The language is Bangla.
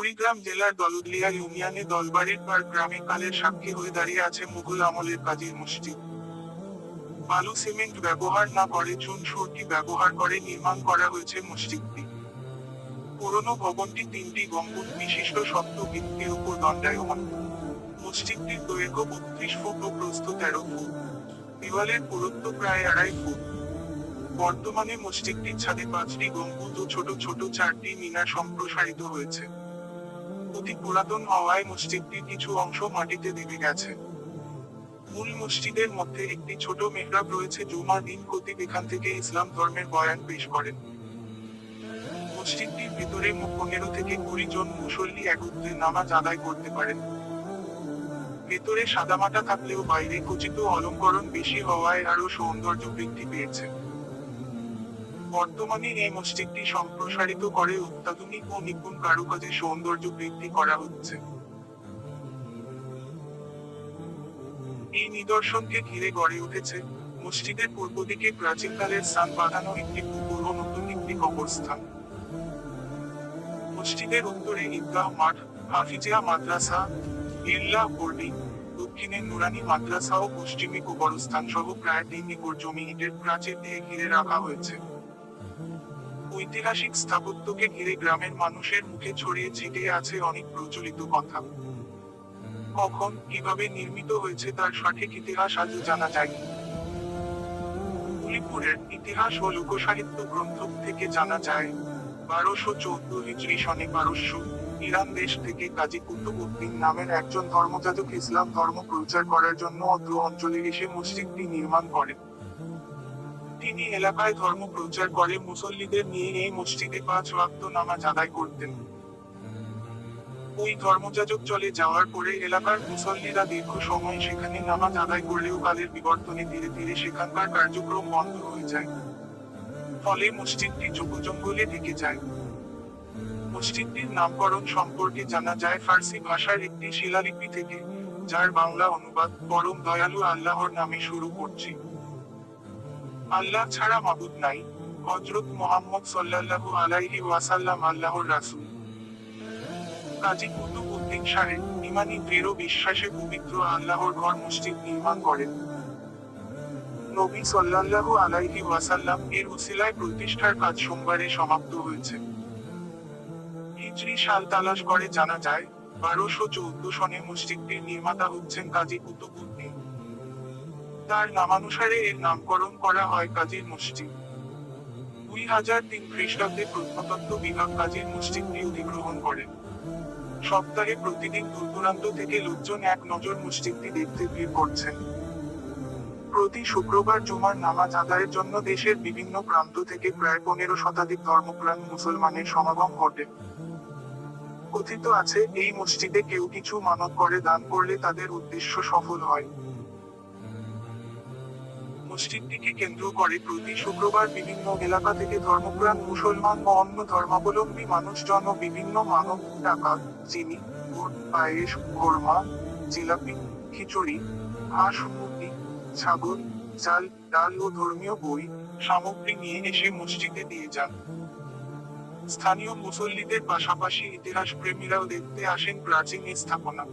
কুড়িগ্রাম জেলার দলদলিয়া ইউনিয়নে দলবাড়ির পার গ্রামে কালের সাক্ষী হয়ে দাঁড়িয়ে আছে মুঘল আমলের কাজীর মসজিদ। বালু সিমেন্ট ব্যবহার না করে, চুন সুরকি ব্যবহার করে নির্মাণ করা হয়েছে মসজিদটি। পুরনো ভবনটি তিনটি গম্বুজ বিশিষ্ট সপ্ত ভিত্তির উপর দণ্ডায়মান। মসজিদটির দৈর্ঘ্য বত্রিশ ফুট ও প্রস্থ তেরো ফুট। দেওয়ালের পুরুত্ব প্রায় আড়াই ফুট। বর্তমানে মসজিদটির ছাদে পাঁচটি গম্বুজ ও ছোট ছোট চারটি মিনার সম্প্রসারিত হয়েছে। অতি পুরাতন হওয়ায় মসজিদটির কিছু অংশ মাটিতে দেবে গেছে। মূল মসজিদের মধ্যে একটি ছোট মেহরাব রয়েছে জুমার দিন খতিব এখান থেকে ইসলাম ধর্মের বয়ান পেশ করেন। মসজিদটির ভিতরে পনেরো থেকে কুড়ি জন মুসল্লি একত্রে নামাজ আদায় করতে পারেন। ভেতরে সাদামাটা থাকলেও বাইরে খচিত অলঙ্করণ বেশি হওয়ায় আরও সৌন্দর্য বৃদ্ধি পেয়েছে। বর্তমানে এই মসজিদটি সম্প্রসারিত করে অত্যাধুনিক ও নিপুণ কারুকাজে সৌন্দর্য বৃদ্ধি করা হচ্ছে। এই নিদর্শনকে ঘিরে গড়ে উঠেছে মসজিদের পূর্ব দিকে প্রাচীনকালের স্থান বাঁধানো একটি পুকুর ও নতুন একটি কবরস্থান। মসজিদের উত্তরে ঈদগাহ মাঠ, হাফিজিয়া মাদ্রাসা বিড়লা বোর্ডিং দক্ষিণে নুরানি মাদ্রাসা ও পশ্চিমে কবরস্থান সহ প্রায় তিন একর জমি ইটের প্রাচীর দিয়ে ঘিরে রাখা হয়েছে। ঐতিহাসিক স্থাপত্যকে ঘিরে গ্রামের মানুষের মুখে ছড়িয়ে ছিটিয়ে আছে অনেক প্রচলিত কথা। কখন কীভাবে নির্মিত হয়েছে তার সঠিক ইতিহাস আজও জানা যায়নি। উলিপুরের ইতিহাস ও লোকসাহিত্য গ্রন্থ থেকে জানা যায়, বারোশো চৌদ্দ হিজরি সনে পারস্য ইরান দেশ থেকে কাজী কুতুবউদ্দিন নামের একজন ধর্মযাজক ইসলাম ধর্ম প্রচার করার জন্য অত্র অঞ্চলে এসে মসজিদটি নির্মাণ করেন। তিনি এলাকায় ধর্ম প্রচার করে, মুসল্লিদের নিয়ে এই মসজিদে পাঁচ ওয়াক্ত নামাজ আদায় করতেন। ওই ধর্মযাজক চলে যাওয়ার পরে এলাকার মুসল্লিরা দীর্ঘ সময় সেখানে নামাজ আদায় করলেও কালের বিবর্তনে ধীরে ধীরে সেখানকার কার্যক্রম বন্ধ হয়ে যায়। ফলে মসজিদটি জঙ্গলে ঢেকে যায়। মসজিদটির নামকরণ সম্পর্কে জানা যায় ফার্সি ভাষার একটি শিলালিপি থেকে, যার বাংলা অনুবাদ পরম দয়ালু আল্লাহর নামে শুরু করছি। আল্লাহ ছাড়া মাবুদ নাই। হজরত মোহাম্মদ সাল্লাল্লাহু আলাইহি ওয়াসাল্লাম আল্লাহর রাসূল। কাজী কুতুব উদ্দিন সাহেব ইমানি দৃঢ় বিশ্বাসে পবিত্র আল্লাহর ঘর মসজিদ নির্মাণ করেন। নবী সাল্লাল্লাহু আলাইহি ওয়াসাল্লাম এর উসিলায় প্রতিষ্ঠার কাজ সোমবারে সমাপ্ত হয়েছে। হিজরি সাল তালাশ করে জানা যায়, বারোশো চৌদ্দ সনে মসজিদটির নির্মাতা হচ্ছেন কাজী কুতুবউদ্দিন তার নামানুসারে এর নামকরণ করা হয় কাজীর মসজিদ দুই হাজার তিন খ্রিস্টাব্দে প্রত্নতত্ত্ব বিভাগ কাজীর মসজিদটি অধিগ্রহণ করেন সপ্তাহে প্রতিদিন দূর দূরান্ত থেকে লোকজন এক নজর মসজিদটি দেখতে ভিড় করছেন প্রতি শুক্রবার জুমার নামাজ আদায়ের জন্য দেশের বিভিন্ন প্রান্ত থেকে প্রায় পনেরো শতাধিক ধর্মপ্রাণ মুসলমানের সমাগম ঘটে। কথিত আছে, এই মসজিদে কেউ কিছু মানত করে দান করলে তাদের উদ্দেশ্য সফল হয়। মসজিদটিকে কেন্দ্র করে প্রতি শুক্রবার বিভিন্ন এলাকা থেকে ধর্মপ্রাণ, মুসলমান ও অন্য ধর্মাবলম্বী মানুষজন ও বিভিন্ন মানব টাকা চিনি পায়েস, কোরমা, জিলাপি, খিচুড়ি, হাঁস, মুরগি, ছাগল চাল ডাল ও ধর্মীয় বই সামগ্রী নিয়ে এসে মসজিদে দিয়ে যান। স্থানীয় মুসল্লিদের পাশাপাশি ইতিহাস প্রেমীরাও দেখতে আসেন প্রাচীন স্থাপনা।